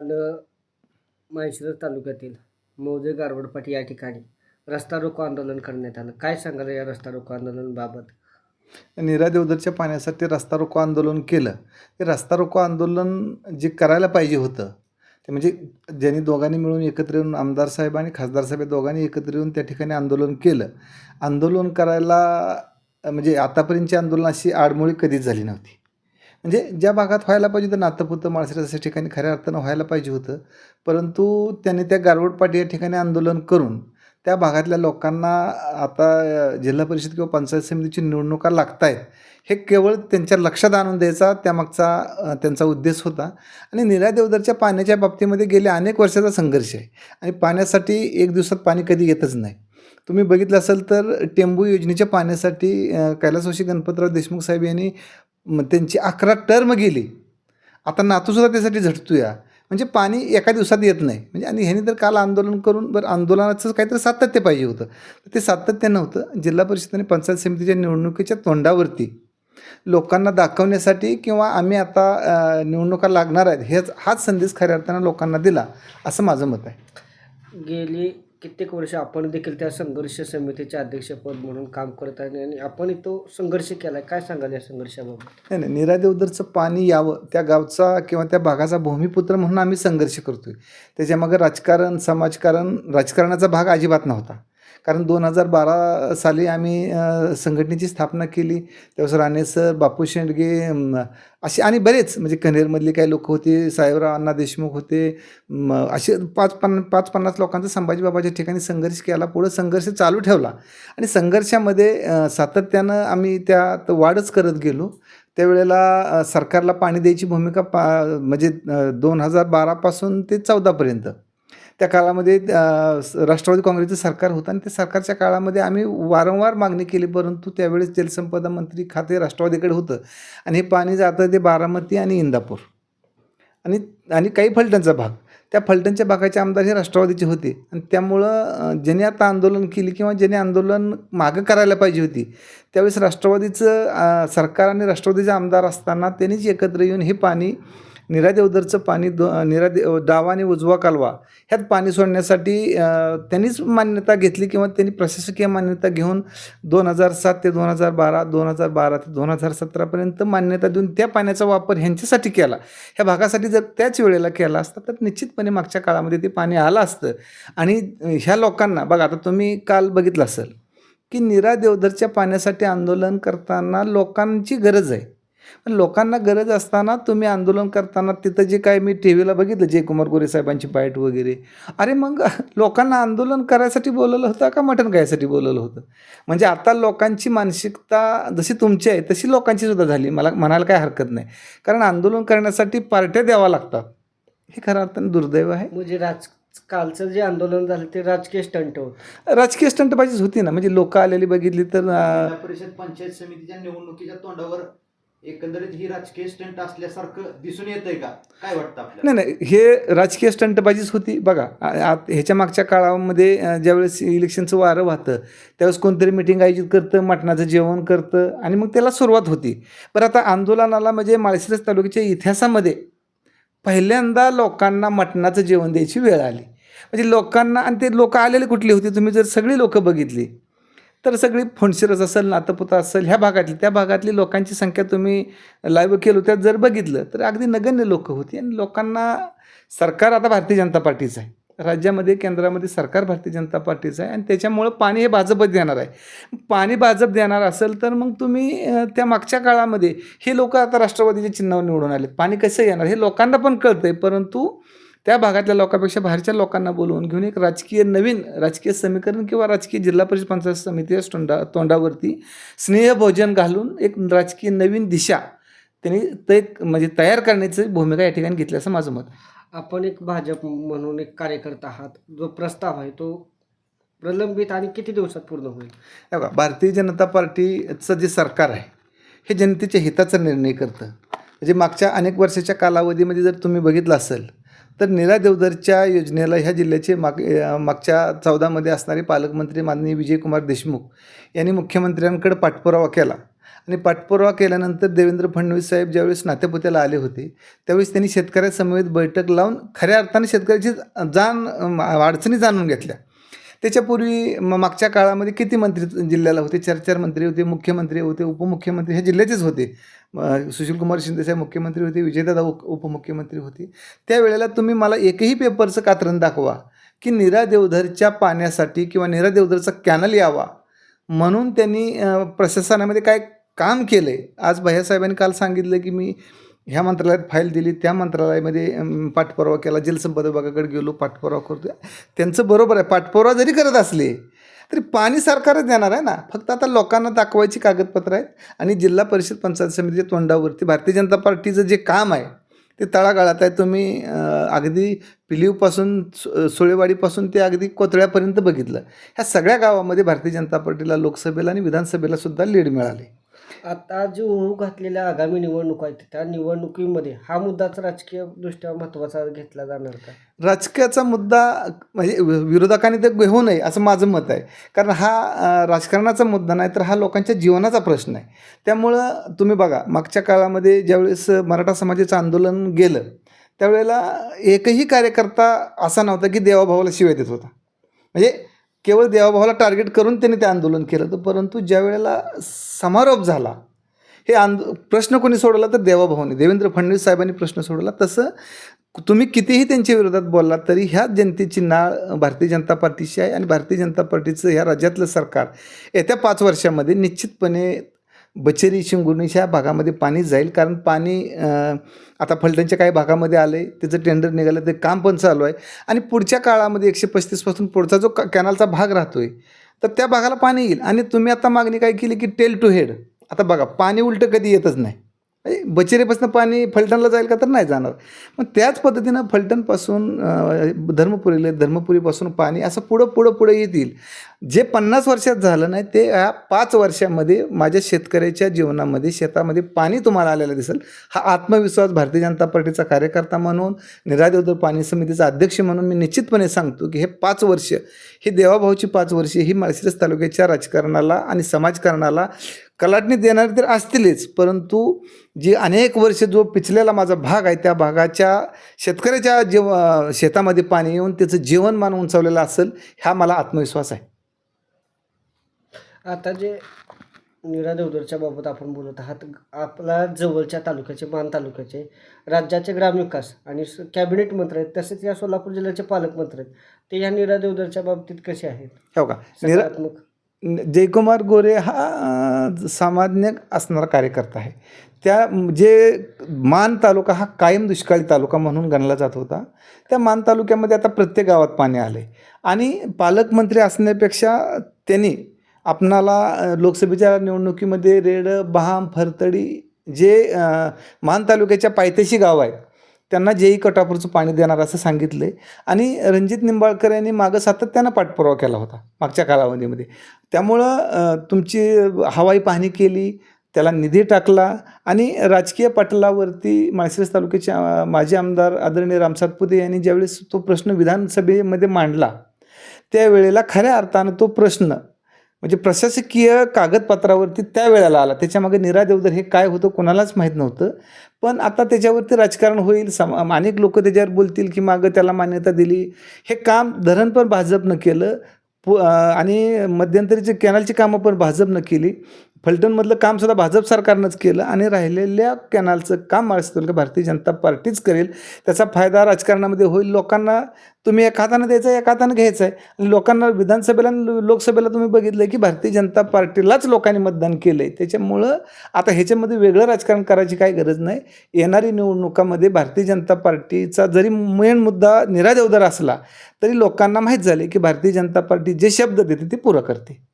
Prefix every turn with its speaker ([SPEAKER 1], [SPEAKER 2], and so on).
[SPEAKER 1] आलं माहेश्वर तालुक्यातील मौजे गारवडपाटी या ठिकाणी रस्ता रोको आंदोलन करण्यात आलं. काय सांगाल या रस्ता रोको आंदोलनाबाबत
[SPEAKER 2] नीरा देवधरच्या पाण्यासाठी रस्ता रोको आंदोलन केलं. ते रस्ता रोको आंदोलन जे करायला पाहिजे होतं ते म्हणजे ज्यांनी दोघांनी मिळून एकत्र येऊन आमदार साहेब आणि खासदार साहेब या दोघांनी एकत्र येऊन त्या ठिकाणी आंदोलन केलं. आंदोलन करायला म्हणजे आतापर्यंतची आंदोलन अशी आडमुळी कधीच झाली नव्हती. म्हणजे ज्या भागात व्हायला पाहिजे होतं नातंपुतं माळशिरस या ठिकाणी खऱ्या अर्थानं व्हायला पाहिजे होतं. परंतु त्यांनी त्या गारवड पाटी या ठिकाणी आंदोलन करून त्या भागातल्या लोकांना आता जिल्हा परिषद किंवा पंचायत समितीची निवडणुका लागत आहेत हे केवळ त्यांच्या लक्षात आणून द्यायचा त्यामागचा त्यांचा उद्देश होता. आणि निरा देवदरच्या पाण्याच्या बाबतीमध्ये गेल्या अनेक वर्षाचा संघर्ष आहे. आणि पाण्यासाठी एक दिवसात पाणी कधी येतच नाही. तुम्ही बघितलं असेल तर टेंबू योजनेच्या पाण्यासाठी कैलासवाशी गणपतराव देशमुख साहेब यांनी मग त्यांची अकरा टर्म गेली. आता नातूसुद्धा त्यासाठी झटतोया. म्हणजे पाणी एका दिवसात येत नाही. म्हणजे आणि ह्यांनी तर काल आंदोलन करून बरं आंदोलनाचं काहीतरी सातत्य पाहिजे होतं. तर ते सातत्य नव्हतं. जिल्हा परिषद आणि पंचायत समितीच्या निवडणुकीच्या तोंडावरती लोकांना दाखवण्यासाठी किंवा आम्ही आता निवडणुका लागणार आहेत हेच हाच संदेश खऱ्या अर्थानं लोकांना दिला असं माझं मत आहे.
[SPEAKER 1] गेली कित्येक वर्ष आपण देखील त्या संघर्ष समितीचे अध्यक्षपद म्हणून काम करत आहे आणि आपण तो संघर्ष केला आहे काय सांगाल या संघर्षाबाबत?
[SPEAKER 2] नाही नाही. नीरा देवदरचं पाणी यावं त्या गावचा किंवा त्या भागाचा भूमिपुत्र म्हणून आम्ही संघर्ष करतोय. त्याच्यामागे राजकारण समाजकारण राजकारणाचा भाग अजिबात नव्हता. कारण दोन हजार बारा साली आम्ही संघटनेची स्थापना केली. त्यावेळेस राणे सर बापू शेंडगे असे आणि बरेच म्हणजे कन्हेरमधले काही लोक होते साहेबराव अण्णा देशमुख होते असे पाच पन्ना पाच पन्नास लोकांचा संभाजीबाबाच्या ठिकाणी संघर्ष केला. पुढं संघर्ष चालू ठेवला. आणि संघर्षामध्ये सातत्यानं आम्ही त्यात वाढच करत गेलो. त्यावेळेला सरकारला पाणी द्यायची भूमिका पा म्हणजे दोन हजार बारापासून ते चौदापर्यंत त्या काळामध्ये राष्ट्रवादी काँग्रेसचं सरकार होतं आणि त्या सरकारच्या काळामध्ये आम्ही वारंवार मागणी केली परंतु त्यावेळेस जलसंपदा मंत्री खाते राष्ट्रवादीकडे होतं. आणि हे पाणी जातं ते बारामती आणि इंदापूर. आणि आणि काही फलटणचा भाग. त्या फलटणच्या भागाचे आमदार हे राष्ट्रवादीचे होते. आणि त्यामुळं ज्याने आता आंदोलन केली किंवा ज्याने आंदोलन मागं करायला पाहिजे होती त्यावेळेस राष्ट्रवादीचं सरकार आणि राष्ट्रवादीचे आमदार असताना त्यांनीच एकत्र येऊन हे पाणी निरा देवदरचं पाणी दो निरादे डावा आणि उजवा कालवा ह्यात पाणी सोडण्यासाठी त्यांनीच मान्यता घेतली किंवा त्यांनी प्रशासकीय मान्यता घेऊन दोन हजार सात ते दोन हजार बारा दोन हजार बारा ते दोन हजार सतरापर्यंत मान्यता देऊन त्या पाण्याचा वापर ह्यांच्यासाठी केला. ह्या भागासाठी जर त्याच वेळेला केला असता तर निश्चितपणे मागच्या काळामध्ये ते पाणी आलं असतं. आणि ह्या लोकांना बघा आता तुम्ही काल बघितलं असेल की निरा देवधरच्या पाण्यासाठी आंदोलन करताना लोकांची गरज आहे. लोकांना गरज असताना तुम्ही आंदोलन करताना तिथं जे काय मी टी व्हीला बघितलं जयकुमार गोरे साहेबांची बाईट वगैरे. अरे मग लोकांना आंदोलन करायसाठी बोलवलं होतं का मटण खायसाठी बोलवलं होतं? म्हणजे आता लोकांची मानसिकता जशी तुमची आहे तशी लोकांची सुद्धा झाली. मला म्हणायला काय हरकत नाही. कारण आंदोलन करण्यासाठी पार्ट्या द्यावा लागतात. हे खरं अर्थानं दुर्दैव आहे.
[SPEAKER 1] म्हणजे राज कालचं जे आंदोलन झालं ते राजकीय स्टंट होतं.
[SPEAKER 2] राजकीय स्टंटबाजीच होती ना. म्हणजे लोक आलेली बघितली तर
[SPEAKER 3] परिषद पंचायत समितीच्या निवडणुकीच्या तोंडावर एकंदरीत ही राजकीय स्टंट असल्यासारखं दिसून येतंय का? काय वाटतं आपल्याला?
[SPEAKER 2] नाही नाही हे राजकीय स्टंटबाजीच होती. बघा आ- ह्याच्या मागच्या काळामध्ये ज्यावेळेस इलेक्शनचं वारं वाहतं त्यावेळेस कोणतरी मिटिंग आयोजित करतं मटणाचं जेवण करतं आणि मग त्याला सुरुवात होती. बरं आता आंदोलनाला म्हणजे माळशिरस तालुक्याच्या इतिहासामध्ये पहिल्यांदा लोकांना मटणाचं जेवण द्यायची वेळ आली. म्हणजे लोकांना आणि ते लोक आलेले कुठली होती? तुम्ही जर सगळी लोकं बघितली तर सगळी फोंडशिरस असेल नातपुता असेल ह्या भागातली त्या भागातली लोकांची संख्या तुम्ही लाईव्ह केलो त्यात जर बघितलं तर अगदी नगण्य लोक होती. आणि लोकांना सरकार आता भारतीय जनता पार्टीचं आहे. राज्यामध्ये केंद्रामध्ये सरकार भारतीय जनता पार्टीचं आहे. आणि त्याच्यामुळं पाणी हे भाजपच देणार आहे. पाणी भाजप देणार असेल तर मग तुम्ही त्या मागच्या काळामध्ये हे लोक आता राष्ट्रवादीच्या चिन्हावर निवडून आले पाणी कसं येणार हे लोकांना पण कळतं आहे परंतु त्या भागातल्या लोकांपेक्षा बाहेरच्या लोकांना बोलवून घेऊन एक राजकीय नवीन राजकीय समीकरण किंवा राजकीय जिल्हा परिषद पंचायत समितीच्या तोंडा तोंडावरती स्नेहभोजन घालून एक राजकीय नवीन दिशा त्यांनी ते म्हणजे तयार करण्याची भूमिका या ठिकाणी घेतली असं माझं मत.
[SPEAKER 1] आपण एक भाजप म्हणून एक कार्यकर्ता आहात. जो प्रस्ताव आहे तो प्रलंबित आणि किती दिवसात पूर्ण होईल?
[SPEAKER 2] बघा भारतीय जनता पार्टीचं जे सरकार आहे हे जनतेच्या हिताचा निर्णय करतं. म्हणजे मागच्या अनेक वर्षाच्या कालावधीमध्ये जर तुम्ही बघितलं असेल तर निरा देवधरच्या योजनेला ह्या जिल्ह्याचे माग मागच्या चौदामध्ये असणारे पालकमंत्री माननीय विजयकुमार देशमुख यांनी मुख्यमंत्र्यांकडे पाठपुरावा केला. आणि पाठपुरावा केल्यानंतर देवेंद्र फडणवीस साहेब ज्यावेळेस नात्यापुत्याला आले होते त्यावेळेस त्यांनी शेतकऱ्यासमवेत बैठक लावून खऱ्या अर्थाने शेतकऱ्याची जाण अडचणी जाणून घेतल्या. त्याच्यापूर्वी म मागच्या काळामध्ये किती मंत्री जिल्ह्याला होते? चार चार मंत्री होते मुख्यमंत्री होते उपमुख्यमंत्री हे जिल्ह्याचेच होते. सुशीलकुमार शिंदेसाहेब मुख्यमंत्री होते विजयदादा उप उपमुख्यमंत्री होते. त्यावेळेला तुम्ही मला एकही पेपरचं कात्रण दाखवा की नीरा देवधरच्या पाण्यासाठी किंवा नीरा देवधरचा कॅनल यावा म्हणून त्यांनी प्रशासनामध्ये काय काम केलं आहे आज भैयासाहेबांनी काल सांगितलं की मी ह्या मंत्रालयात फाईल दिली त्या मंत्रालयामध्ये पाठपुरावा केला जलसंपदा विभागाकडे गेलो पाठपुरावा करतो त्यांचं बरोबर आहे पाठपुरावा जरी करत असले तरी पाणी सरकारच देणार आहे ना. फक्त आता लोकांना दाखवायची कागदपत्रं आहेत आणि जिल्हा परिषद पंचायत समितीच्या तोंडावरती भारतीय जनता पार्टीचं जे काम आहे ते तळागाळात आहे. तुम्ही अगदी पिलीवपासून सु सुळेवाडीपासून ते अगदी कोतळ्यापर्यंत बघितलं. ह्या सगळ्या गावामध्ये भारतीय जनता पार्टीला लोकसभेला आणि विधानसभेला सुद्धा लीड मिळाली.
[SPEAKER 1] आता जे होऊ घातलेल्या आगामी निवडणुका आहेत त्या निवडणुकीमध्ये हा मुद्दाच राजकीय दृष्ट्या महत्त्वाचा घेतला जाणार का?
[SPEAKER 2] राजकीयाचा मुद्दा म्हणजे विरोधकांनी ते घेऊ नये असं माझं मत आहे. कारण हा राजकारणाचा मुद्दा नाही तर हा लोकांच्या जीवनाचा प्रश्न आहे. त्यामुळं तुम्ही बघा मागच्या काळामध्ये ज्यावेळेस मराठा समाजाचं आंदोलन गेलं त्यावेळेला एकही कार्यकर्ता असा नव्हता की देवाभावाला शिवाय देत होता. म्हणजे केवळ देवाभावाला टार्गेट करून त्यांनी ते आंदोलन केलं होतं. परंतु ज्या वेळेला समारोप झाला हे आंद प्रश्न कोणी सोडवला तर देवाभाऊने देवेंद्र फडणवीस साहेबांनी प्रश्न सोडवला. तसं तुम्ही कितीही त्यांच्या विरोधात बोललात तरी ह्या जनतेची नाळ भारतीय जनता पार्टीशी आहे आणि भारतीय जनता पार्टीचं ह्या राज्यातलं सरकार येत्या पाच वर्षामध्ये निश्चितपणे बचेरी शिंगुर्णीच्या भागामध्ये पाणी जाईल. कारण पाणी आता फलटणच्या काही भागामध्ये आले त्याचं टेंडर निघालं ते काम पण चालू आहे. आणि पुढच्या काळामध्ये एकशे पस्तीसपासून पुढचा जो क- कॅनलचा भाग राहतो आहे तर त्या भागाला पाणी येईल. आणि तुम्ही आता मागणी काय केली की टेल टू हेड आता बघा पाणी उलटं कधी येतच नाही. म्हणजे बचेरीपासून पाणी फलटणला जाईल का तर नाही जाणार. मग त्याच पद्धतीनं फलटणपासून धर्मपुरीला धर्मपुरीपासून पाणी असं पुढं पुढं पुढं येतील. जे पन्नास वर्षात झालं नाही ते ह्या पाच वर्षामध्ये माझ्या शेतकऱ्याच्या जीवनामध्ये शेतामध्ये पाणी तुम्हाला आलेलं दिसेल. हा आत्मविश्वास भारतीय जनता पार्टीचा कार्यकर्ता म्हणून निरादेवदर पाणी समितीचा अध्यक्ष म्हणून मी निश्चितपणे सांगतो की हे पाच वर्ष ही देवाभाऊची पाच वर्षे ही माळशिरस तालुक्याच्या राजकारणाला आणि समाजकारणाला कलाटणी देणारे तर असतीलच परंतु जी अनेक वर्ष जो पिचलेला माझा भाग आहे त्या भागाच्या शेतकऱ्याच्या जीव शेतामध्ये पाणी येऊन त्याचं जीवनमान उंचावलेलं असेल हा मला आत्मविश्वास आहे.
[SPEAKER 1] आता जे नीरा देवधरच्या बाबत आपण बोलत आहात आपला जवळच्या तालुक्याचे मान तालुक्याचे राज्याचे ग्रामविकास आणि कॅबिनेट मंत्री आहेत तसेच या सोलापूर जिल्ह्याचे पालकमंत्री आहेत ते या नीरा देवधरच्या बाबतीत कसे आहेत?
[SPEAKER 2] हो का? निरा
[SPEAKER 1] सकारात्मक
[SPEAKER 2] जयकुमार गोरे हा सामान्य असणारा कार्यकर्ता आहे. त्या जे मान तालुका हा कायम दुष्काळी तालुका म्हणून गणला जात होता. त्या मान तालुक्यामध्ये आता प्रत्येक गावात पाणी आले आणि पालकमंत्री असण्यापेक्षा त्यांनी आपणाला लोकसभेच्या निवडणुकीमध्ये रेड बहाम फरतडी जे मान तालुक्याच्या पायथ्याशी गाव आहेत त्यांना जेई कटापूरचं पाणी देणार असं सांगितलं. आहे आणि रणजित निंबाळकर यांनी मागं सातत्यानं पाठपुरावा केला होता मागच्या कालावधीमध्ये. त्यामुळं तुमची हवाई पाहणी केली त्याला निधी टाकला आणि राजकीय पटलावरती माळशिरस तालुक्याचे माजी आमदार आदरणीय रामसातपुते यांनी ज्यावेळेस तो प्रश्न विधानसभेमध्ये मांडला त्यावेळेला खऱ्या अर्थानं तो प्रश्न म्हणजे प्रशासकीय कागदपत्रावरती त्यावेळेला आला. त्याच्यामागे निरा देवधर हे काय होतं कोणालाच माहीत नव्हतं. पण आता त्याच्यावरती राजकारण होईल. सम अनेक लोक त्याच्यावर बोलतील की मागं त्याला मान्यता दिली. हे काम धरण पण भाजपनं केलं. पु आणि मध्यंतरीचे कॅनलची कामं पण भाजपनं केली. फलटणमधलं कामसुद्धा भाजप सरकारनंच केलं आणि राहिलेल्या कॅनलचं काम महाराष्ट्र भारतीय जनता पार्टीच करेल. त्याचा फायदा राजकारणामध्ये होईल. लोकांना तुम्ही एका हातानं द्यायचा आहे एका हातानं घ्यायचं आहे आणि लोकांना विधानसभेला आणि लोकसभेला तुम्ही बघितलं की भारतीय जनता पार्टीलाच लोकांनी मतदान केलं आहे त्याच्यामुळं आता ह्याच्यामध्ये वेगळं राजकारण करायची काही गरज नाही. येणारी निवडणुकामध्ये भारतीय जनता पार्टीचा जरी मेन मुद्दा निरादेवदार असला तरी लोकांना माहीत झाले की भारतीय जनता पार्टी जे शब्द देते ते पुरं करते.